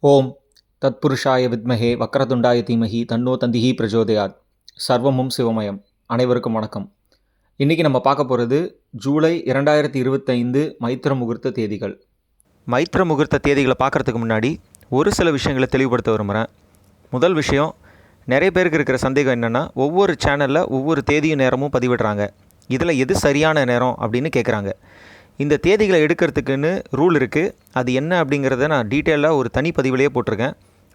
ஓம் தத்புருஷாய வித்மஹே வக்ரதுண்டாய தீமஹி தன்னோ தந்திஹி பிரஜோதயாத். சர்வமும் சிவமயம். அனைவருக்கும் வணக்கம். இன்றைக்கி நம்ம பார்க்க போகிறது ஜூலை இரண்டாயிரத்தி இருபத்தைந்து மைத்திர முகூர்த்த தேதிகள். மைத்திர முகூர்த்த தேதிகளை பார்க்குறதுக்கு முன்னாடி ஒரு சில விஷயங்களை தெளிவுபடுத்த விரும்புகிறேன் முதல் விஷயம் நிறைய பேருக்கு இருக்கிற சந்தேகம் என்னென்னா ஒவ்வொரு சேனலில் ஒவ்வொரு தேதியும் நேரமும் பதிவிடுறாங்க. இதில் எது சரியான நேரம் அப்படின்னு கேட்குறாங்க இந்த தேதிகளை எடுக்கிறதுக்குன்னு ரூல் இருக்குது அது என்ன அப்படிங்கிறத நான் டீட்டெயிலாக ஒரு தனி பதிவிலேயே போட்டிருக்கேன்.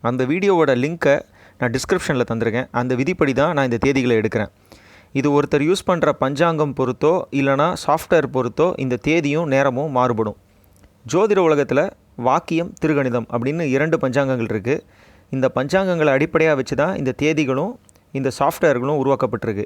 அந்த வீடியோவோட லிங்க்கை நான் டிஸ்கிரிப்ஷனில் தந்திருக்கேன். அந்த விதிப்படி தான் நான் இந்த தேதிகளை எடுக்கிறேன். இது ஒருத்தர் யூஸ் பண்ணுற பஞ்சாங்கம் பொறுத்தோ இல்லைனா சாஃப்ட்வேர் பொறுத்தோ இந்த தேதியும் நேரமும் மாறுபடும். ஜோதிட உலகத்தில் வாக்கியம் திருகணிதம் அப்படின்னு இரண்டு பஞ்சாங்கங்கள் இருக்குது இந்த பஞ்சாங்கங்களை அடிப்படையாக வச்சு தான் இந்த தேதிகளும் இந்த சாஃப்ட்வேர்களும் உருவாக்கப்பட்டிருக்கு.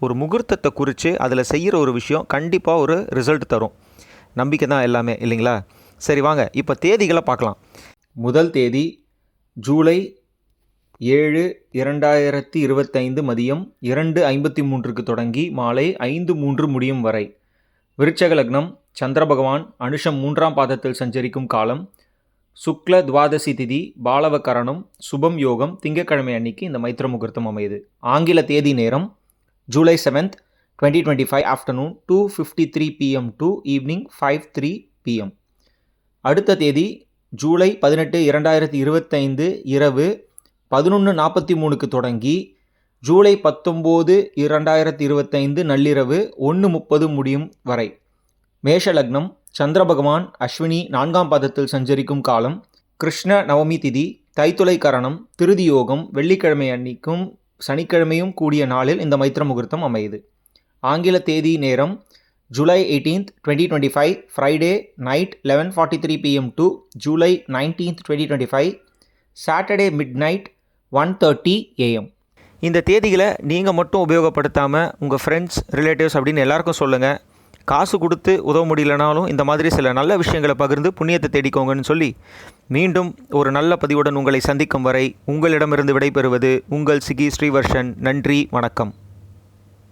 ஒரு முகூர்த்தத்தை குறித்து அதில் செய்கிற ஒரு விஷயம் கண்டிப்பாக ஒரு ரிசல்ட் தரும். நம்பிக்கை தான் எல்லாமே இல்லைங்களா? சரி வாங்க. இப்போ தேதிகளை பார்க்கலாம். முதல் தேதி ஜூலை ஏழு இரண்டாயிரத்தி இருபத்தைந்து மதியம் இரண்டு ஐம்பத்தி மூன்றுக்கு தொடங்கி மாலை ஐந்து மூன்று முடியும் வரை. விருச்சக லக்னம் சந்திர பகவான் அனுஷம் மூன்றாம் பாதத்தில் சஞ்சரிக்கும் காலம் சுக்ல துவாதசி திதி பாலவ கரணம் சுபம் யோகம் திங்கக்கிழமை அன்னைக்கு இந்த மைத்திர முகூர்த்தம் அமையுது. ஆங்கில தேதி நேரம் July seventh twenty twenty five afternoon two fifty three PM to evening five three PM அடுத்த தேதி ஜூலை பதினெட்டு இரண்டாயிரத்தி இருபத்தைந்து இரவு பதினொன்று நாற்பத்தி மூணுக்கு தொடங்கி ஜூலை பத்தொம்போது இரண்டாயிரத்தி இருபத்தைந்து நள்ளிரவு ஒன்று முப்பது முடியும் வரை. மேஷ லக்னம் சந்திர பகவான் அஸ்வினி நான்காம் பாதத்தில் சஞ்சரிக்கும் காலம் கிருஷ்ண நவமி திதி தைத்துளை கரணம் திருதியோகம் வெள்ளிக்கிழமை அன்னிக்கும் சனிக்கிழமையும் கூடிய நாளில் இந்த மைத்திர முகூர்த்தம் அமையுது. ஆங்கில தேதி நேரம் July eighteenth twenty twenty five Friday night eleven forty three PM to July nineteenth twenty twenty five Saturday midnight one thirty AM இந்த தேதிகளை நீங்கள் மட்டும் உபயோகப்படுத்தாமல் உங்கள் ஃப்ரெண்ட்ஸ் ரிலேட்டிவ்ஸ் அப்படின்னு எல்லாருக்கும் சொல்லுங்கள் காசு கொடுத்து உதவ முடியலனாலும் இந்த மாதிரி சில நல்ல விஷயங்களை பகிர்ந்து புண்ணியத்தை தேடிக்கோங்கன்னு சொல்லி மீண்டும் ஒரு நல்ல பதிவுடன் உங்களை சந்திக்கும் வரை உங்களிடமிருந்து விடைபெறுவது உங்கள் சிகி ஸ்ரீவர்ஷன். நன்றி வணக்கம்.